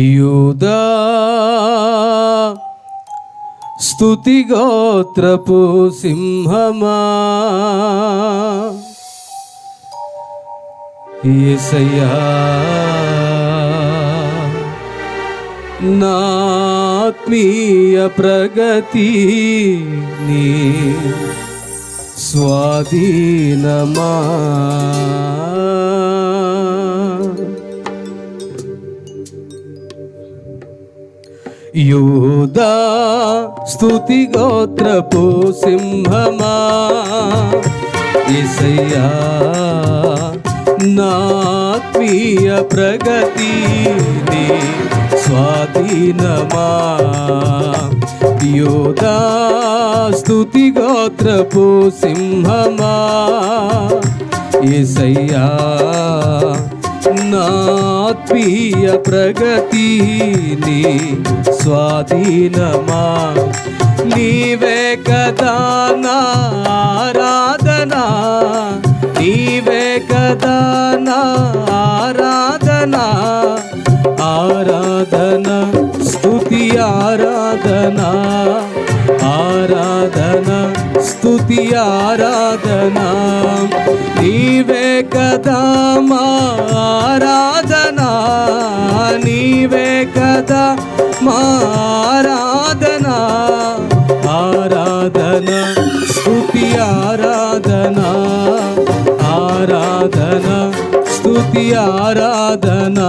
యూదా స్తుతిగోత్రపు సింహమా? ఏసయ్యా నాత్మీయ ప్రగతి నీ స్వాధీనమా? యూదా స్తుతి గోత్రపు సింహమా? ఇసయ్యా నాత్మీయ ప్రగతి స్వాధీనమా? యూదా స్తుతి గోత్రపు సింహమా? ఇసయ్యా నాత్మీయ ప్రగతిని స్వాధీనమా? నీవే కదా నా ఆరాధనా? నీవే కదా నా ఆరాధనా? ఆరాధన స్థుతి ఆరాధనా? ఆరాధన స్థుతి ఆరాధనా? నీవే కదా మా ఆరాధనా నీవే కదా మా ఆరాధనా. ఆరాధన స్థుతి ఆరాధనా ఆరాధన స్థుతి ఆరాధనా.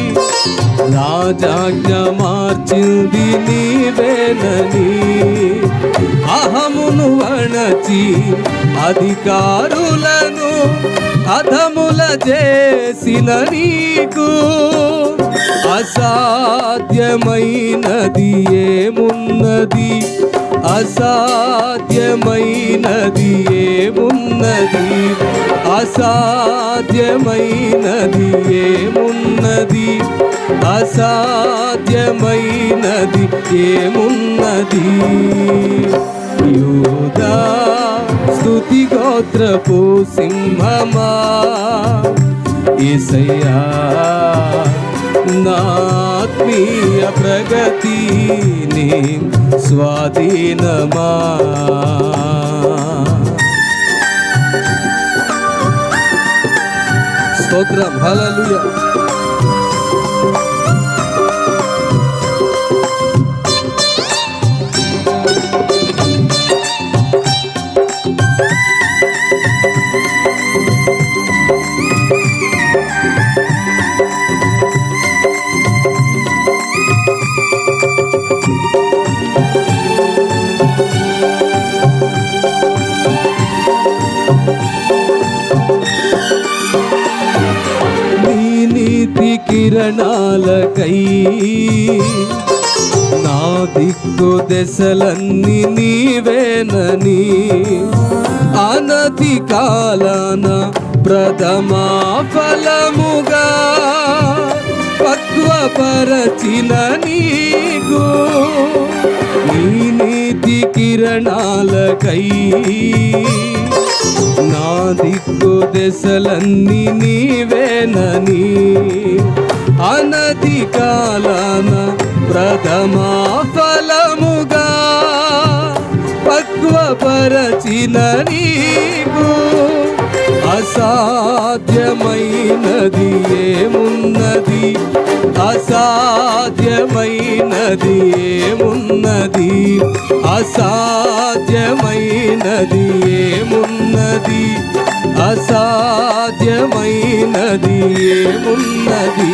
రాజాజ్ఞ మార్చింది నీవేనని అహమును వణచి అధికారులను అధముల చేసిన నీకు. అసాధ్యమైనది ఏమున్నది? అసాధ్యమైనది ఏమున్నది? అసాధ్యమైనది ఏమున్నది? అసాధ్యమైనది ఏమున్నది? యూదా స్థుతి గోత్రపు సింహమా? ఏసయ్యా నాత్మీయ ప్రగతి స్వాధీనమా స్తోత్రం. హల్లెలూయా. దిక్కు దశలన్నీ నీవేనని. అనతి కాలాన ప్రథమా ఫలముగా పక్వపరచిన నీకు. నీ నీతి కిరణాలకై నా దిక్కు దశలన్నీ నీవేనని. అనతి కాలాన ప్రథమా ఫలముగా పక్వపరచిన నీకు అసాధ్యమైనది ఏమున్నది? అసాధ్యమైనది ఏమున్నది? అసాధ్యమైనది ఏమున్నది? అసాధ్యమైనది ఏమున్నది?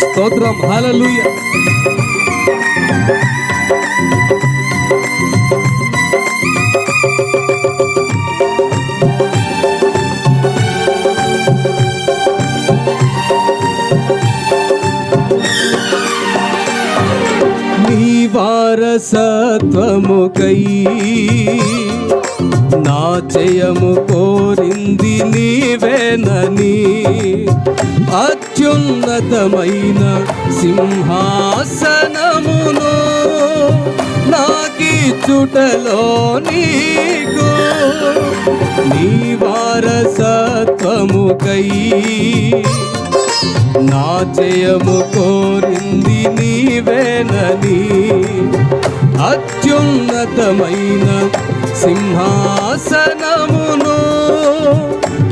స్తోత్రం. హాలూయ వారసత్వముకై నా జయము కోరింది నీవేనని అత్యున్నతమైన సింహాసనమును నాకి చుటలో నీకు నీ వారసత్వముకై. నా జయము కోరింది నీవేనని అత్యున్నతమైన సింహాసనమును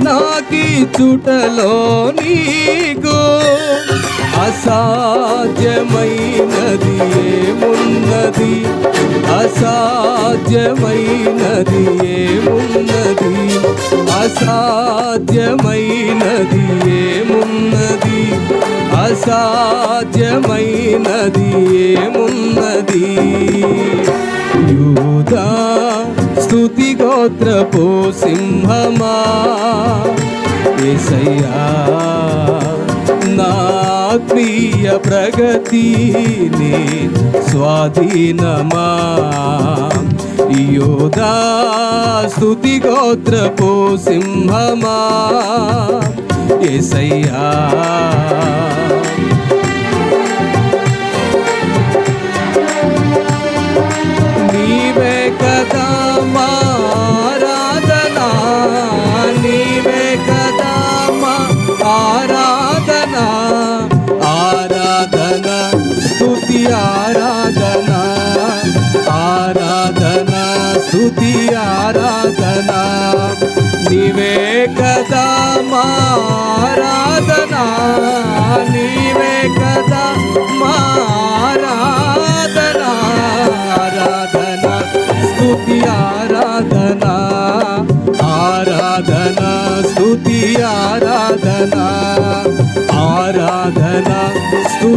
నాకి చుటలో నీకు అసాధ్యమైనది ఏమున్నది? అసాధ్యమైనది ఏమున్నది? అసాధ్యమైనది ఏమున్నది? అసాధ్యమైనది ఏమున్నది? స్తుతి సింహమా? ఏసయ్యా నా ఆత్మీయ ప్రగతి నీ స్వాధీనమా? యోధా స్థుతి గోత్రపు సింహమా? ఏసయ్యా స్థుతి ఆరాధనా. నివే కదా మారాధనా నివే కదా మారాధనా ఆరాధన స్థుతి ఆరాధనా. ఆరాధనా స్థుతి ఆరాధనా.